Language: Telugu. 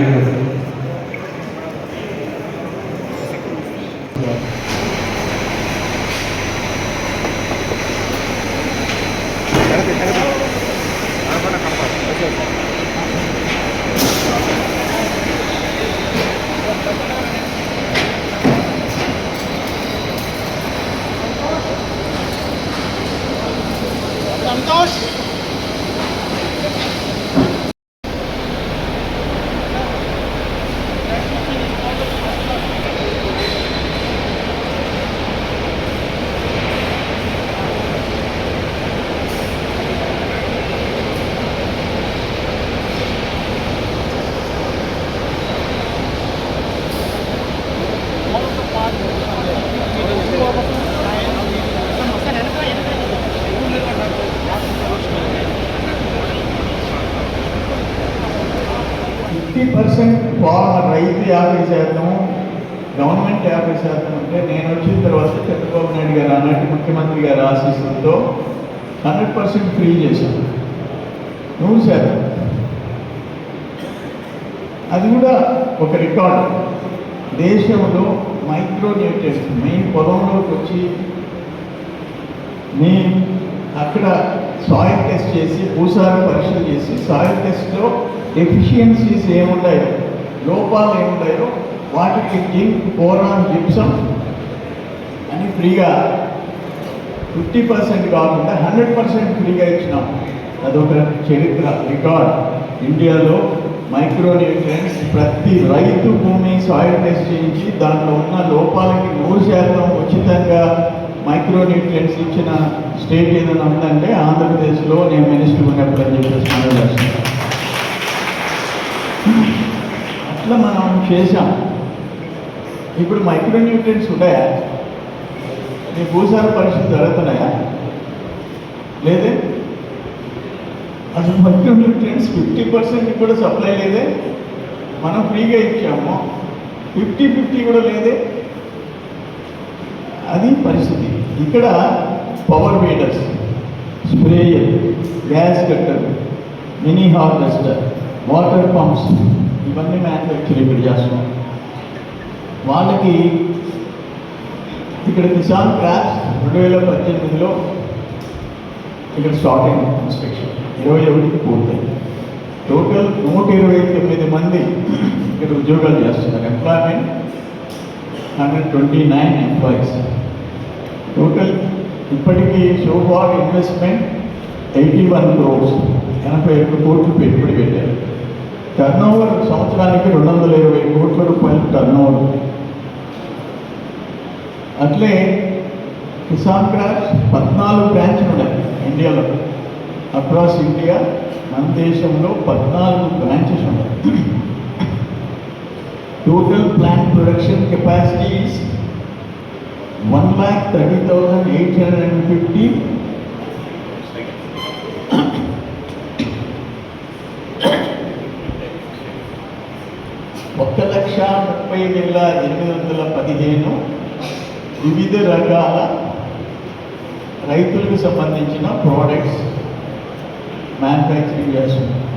Gracias. ఫార్మర్ రైతు యాభై శాతం గవర్నమెంట్ యాభై శాతం అంటే నేను వచ్చిన తర్వాత చంద్రబాబు నాయుడు గారు అన్నట్టు ముఖ్యమంత్రి గారు ఆశీస్సులతో హండ్రెడ్ పర్సెంట్ ఫ్రీ చేశాను నూరు శాతం. అది కూడా ఒక రికార్డు. దేశంలో మైక్రో న్యూట్రియన్స్ మీ పొలంలోకి వచ్చి మీ అక్కడ సాయిల్ టెస్ట్ చేసి భూసార పరీక్షలు చేసి సాయిల్ టెస్ట్లో ఎఫిషియన్సీస్ ఏమున్నాయో లోపాలు ఏమున్నాయో వాటికి జింక్ బోరాన్ జిప్సం అని ఫ్రీగా ఫిఫ్టీ పర్సెంట్ కాకుండా హండ్రెడ్ పర్సెంట్ ఫ్రీగా ఇచ్చినాం. అదొక చరిత్ర రికార్డ్. ఇండియాలో మైక్రోన్యూట్రియన్స్ ప్రతి రైతు భూమి సాయిల్ టెస్ట్ చేయించి దాంట్లో ఉన్న లోపాలకి నూరు శాతం ఉచితంగా మైక్రోన్యూట్రియన్స్ ఇచ్చిన స్టేట్ ఏదైనా ఉందంటే ఆంధ్రప్రదేశ్లో నేను మినిస్టర్ ఉన్నప్పుడు అని చెప్పేసి అట్లా మనం చేసాం ఇప్పుడు మైక్రో న్యూట్రియన్స్ ఉన్నాయా మీ భూసార పరీక్షలు జరుగుతున్నాయా? లేదే? అసలు మైక్రో న్యూట్రియన్స్ ఫిఫ్టీ పర్సెంట్ కూడా సప్లై లేదే? మనం ఫ్రీగా ఇచ్చాము. ఫిఫ్టీ ఫిఫ్టీ కూడా లేదే? అది పరిస్థితి. ఇక్కడ power meters sprayer gas cutter mini harvester water pumps ఇవన్నీ మ్యానుఫ్యాక్చరింగ్ ఇక్కడ చేస్తున్నాం. వాళ్ళకి ఇక్కడ కిసాన్ క్రాప్స్ రెండు వేల పద్దెనిమిదిలో ఇక్కడ స్టార్ట్ అయింది ఇన్స్పెక్షన్ ఇరవై ఒకటికి పూర్తయింది. టోటల్ నూట ఇరవై తొమ్మిది మంది ఇక్కడ ఉద్యోగాలు చేస్తున్నారు. Employment hundred twenty nine employees total ఇప్పటికీ so far investment eighty one crores ఎనభై ఒక్క కోట్లు పెట్టుబడి పెట్టారు. టర్నోవర్ సంవత్సరానికి రెండు వందల ఇరవై కోట్ల రూపాయలు టర్నోవర్. అట్లే కిసాన్ క్రాప్స్ పద్నాలుగు బ్రాంచ్లు ఉన్నాయి ఇండియాలో. అక్రాస్ ఇండియా మన దేశంలో పద్నాలుగు బ్రాంచెస్ ఉన్నాయి. Total plant production capacity is one lakh thirty thousand eight hundred and fifty. ఒక లక్ష ముప్పై వేల ఎనిమిది వందల పదిహేను వివిధ రకాల రైతులకు సంబంధించిన ప్రోడక్ట్స్ మ్యానుఫ్యాక్చరింగ్ చేస్తున్నాం